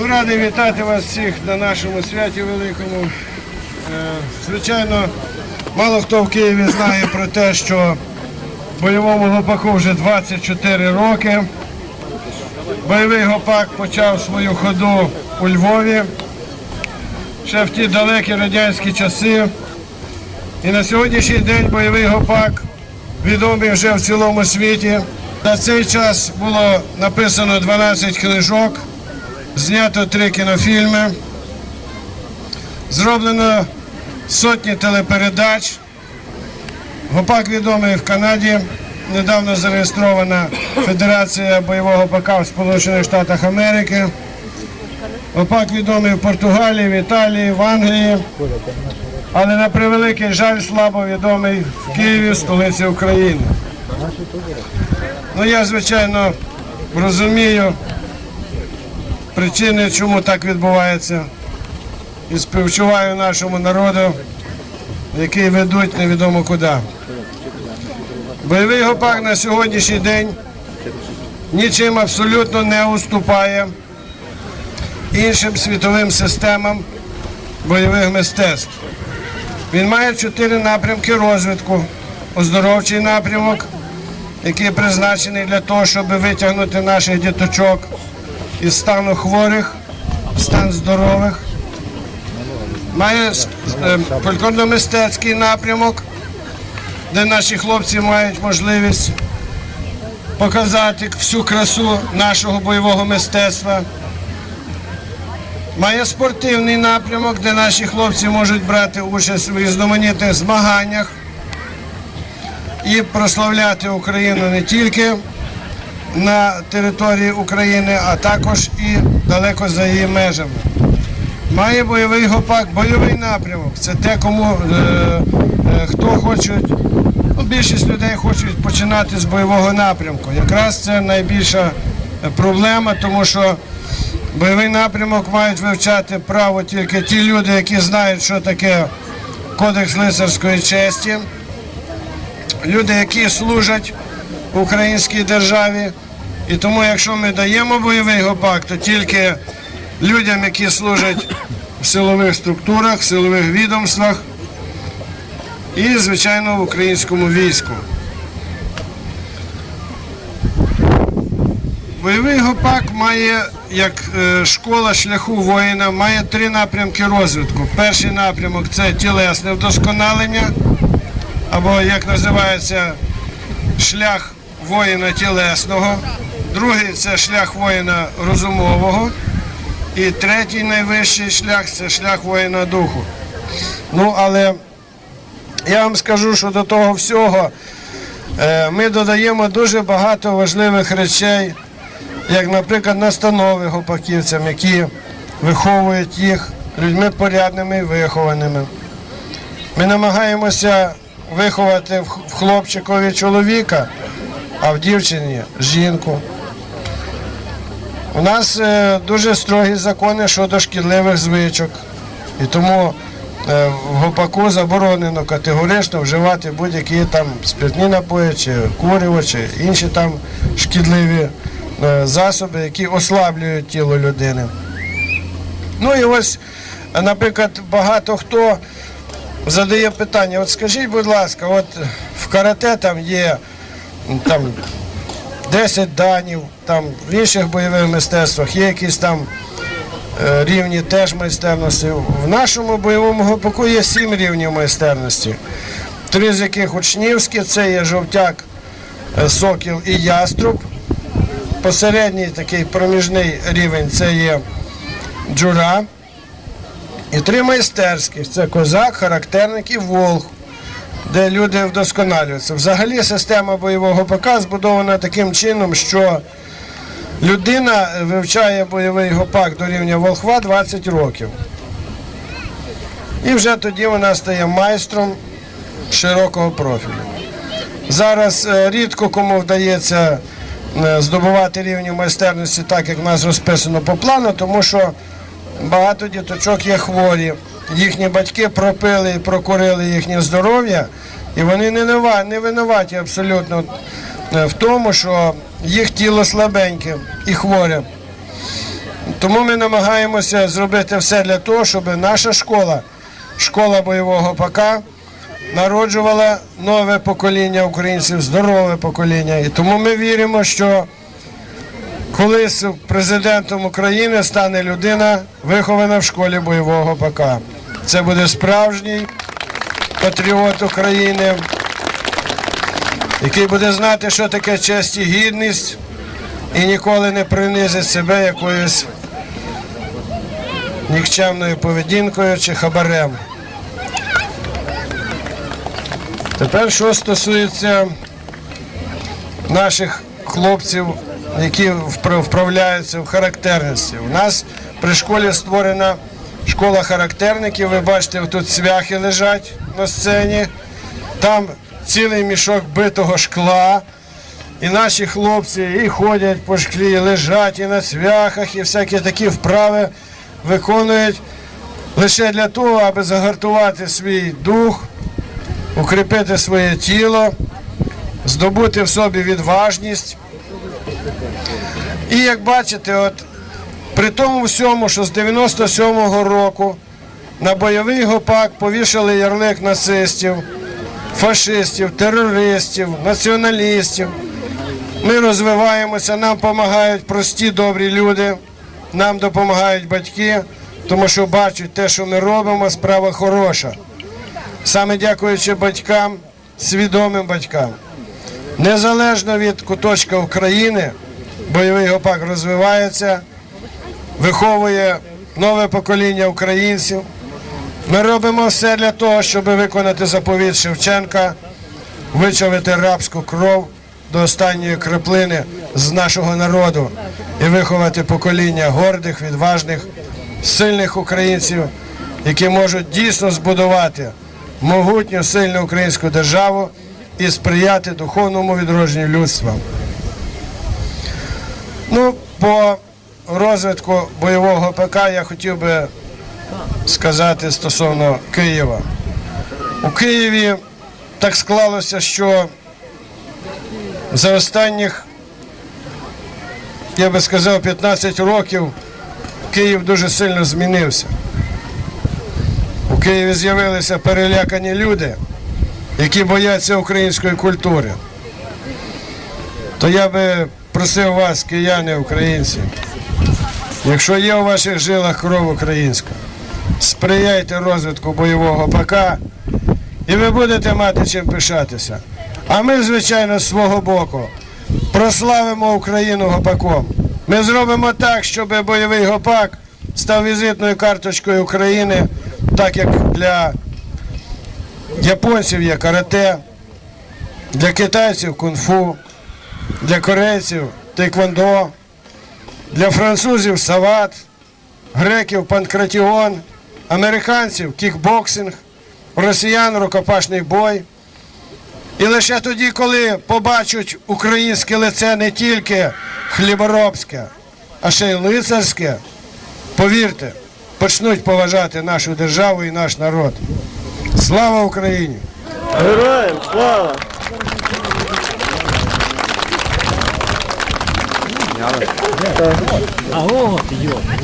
Ну, радий вітати вас всіх на нашому святі великому. Е, Звичайно, мало хто в Києві знає про те, що бойовому гопаку вже 24 роки. Бойовий гопак почав свою ходу у Львові ще в ті далекі радянські часи. І на сьогоднішній день бойовий гопак відомий вже в цілому світі. За цей час було написано 12 книжок, знято три кінофільми, зроблено сотні телепередач. Гопак відомий в Канаді. Недавно зареєстрована Федерація бойового гопака в Сполучених Штатах Америки. Гопак відомий в Португалії, в Італії, в Англії. Але на превеликий жаль слабо відомий в Києві, столиці України. Ну я, звичайно, розумію причини, чому так відбувається. І співчуваю нашому народу, який ведуть невідомо куди. Бойовий гопак на сьогоднішній день нічим абсолютно не уступає іншим світовим системам бойових мистецтв. Він має чотири напрямки розвитку. Оздоровчий напрямок, який призначений для того, щоб витягнути наших діточок із стану хворих, в стан здорових. Має е, фольклорно-мистецький напрямок, де наші хлопці мають можливість показати всю красу нашого бойового мистецтва. Має спортивний напрямок, де наші хлопці можуть брати участь у різноманітних змаганнях і прославляти Україну не тільки на території України, а також і далеко за її межами. Має бойовий гопак, бойовий напрямок. Це те, кому е, е, хто хочуть, ну, більшість людей хочуть починати з бойового напрямку. Якраз це найбільша проблема, тому що бойовий напрямок мають вивчати право тільки ті люди, які знають, що таке кодекс лицарської честі, люди, які служать українській державі. І тому, якщо ми даємо бойовий гопак, то тільки людям, які служать в силових структурах, в силових відомствах і, звичайно, в українському війську. Бойовий гопак має, як е, школа шляху воїна, має три напрямки розвитку. Перший напрямок це тілесне вдосконалення, або як називається шлях воїна тілесного. Другий це шлях воїна розумового. І третій найвищий шлях це шлях воїна духу. Ну, але я вам скажу, що до того всього е, ми додаємо дуже багато важливих речей, як, наприклад, настанови гопаківцям, які виховують їх людьми порядними і вихованими. Ми намагаємося виховати в в хлопчикові чоловіка, а в дівчині жінку. У нас е, дуже строгі закони щодо шкідливих звичок. І тому е, в гопаку заборонено категорично вживати будь-які там спиртні напої, чи куріво, чи інші там шкідливі е, засоби, які ослаблюють тіло людини. Ну і ось, наприклад, багато хто задає питання: от скажіть, будь ласка, от в карате там є там 10 данів, там в інших бойових мистецтвах є якісь там е, рівні теж майстерності. В нашому бойовому гопаку є 7 рівнів майстерності. Три з яких учнівські, це є жовтяк, е, сокіл і яструб. Посередній такий проміжний рівень це є джура. І три майстерські це козак, характерник і волг, де люди вдосконалюються. Взагалі система бойового ПК збудована таким чином, що людина вивчає бойовий гопак до рівня волхва 20 років. І вже тоді вона стає майстром широкого профілю. Зараз е, рідко кому вдається е, здобувати рівні майстерності так, як в нас розписано по плану, тому що багато діточок є хворі. Їхні батьки пропили і прокурили їхнє здоров'я, і вони не, винуваті абсолютно е, в тому, що їх тіло слабеньке і хворе. Тому ми намагаємося зробити все для того, щоб наша школа, школа бойового ПК, народжувала нове покоління українців, здорове покоління. І тому ми віримо, що колись президентом України стане людина, вихована в школі бойового ПК. Це буде справжній патріот України, який буде знати, що таке честь і гідність, і ніколи не принизить себе якоюсь нікчемною поведінкою чи хабарем. Тепер, що стосується наших хлопців, які вправляються в характерності. У нас при школі створена школа характерників. Ви бачите, тут цвяхи лежать на сцені. Там цілий мішок битого шкла. І наші хлопці і ходять по шклі, і лежать і на цвяхах, і всякі такі вправи виконують лише для того, аби загартувати свій дух, укріпити своє тіло, здобути в собі відважність. І як бачите, от при тому всьому, що з 97-го року на бойовий гопак повішали ярлик нацистів, фашистів, терористів, націоналістів. Ми розвиваємося, нам допомагають прості добрі люди, нам допомагають батьки, тому що бачать те, що ми робимо, справа хороша. Саме дякуючи батькам, свідомим батькам. Незалежно від куточка України, бойовий гопак розвивається, виховує нове покоління українців. Ми робимо все для того, щоб виконати заповідь Шевченка, вичавити рабську кров до останньої краплини з нашого народу і виховати покоління гордих, відважних, сильних українців, які можуть дійсно збудувати могутню сильну українську державу і сприяти духовному відродженню людства. Ну, по розвитку бойового ПК я хотів би сказати стосовно Києва. У Києві так склалося, що за останніх, я би сказав, 15 років Київ дуже сильно змінився. У Києві з'явилися перелякані люди, які бояться української культури. То я би просив вас, кияни, українці, якщо є у ваших жилах кров українська, сприяйте розвитку бойового ПК, і ви будете мати чим пишатися. А ми, звичайно, з свого боку прославимо Україну гопаком. Ми зробимо так, щоб бойовий гопак став візитною карточкою України, так як для японців є карате, для китайців кунг-фу, для корейців тейквондо, для французів сават, греків панкратіон, американців кікбоксинг, росіян рукопашний бой. І лише тоді, коли побачать українське лице не тільки хліборобське, а ще й лицарське, повірте, почнуть поважати нашу державу і наш народ. Слава Україні! Героям слава! にあるんですね。あ、おって言おう。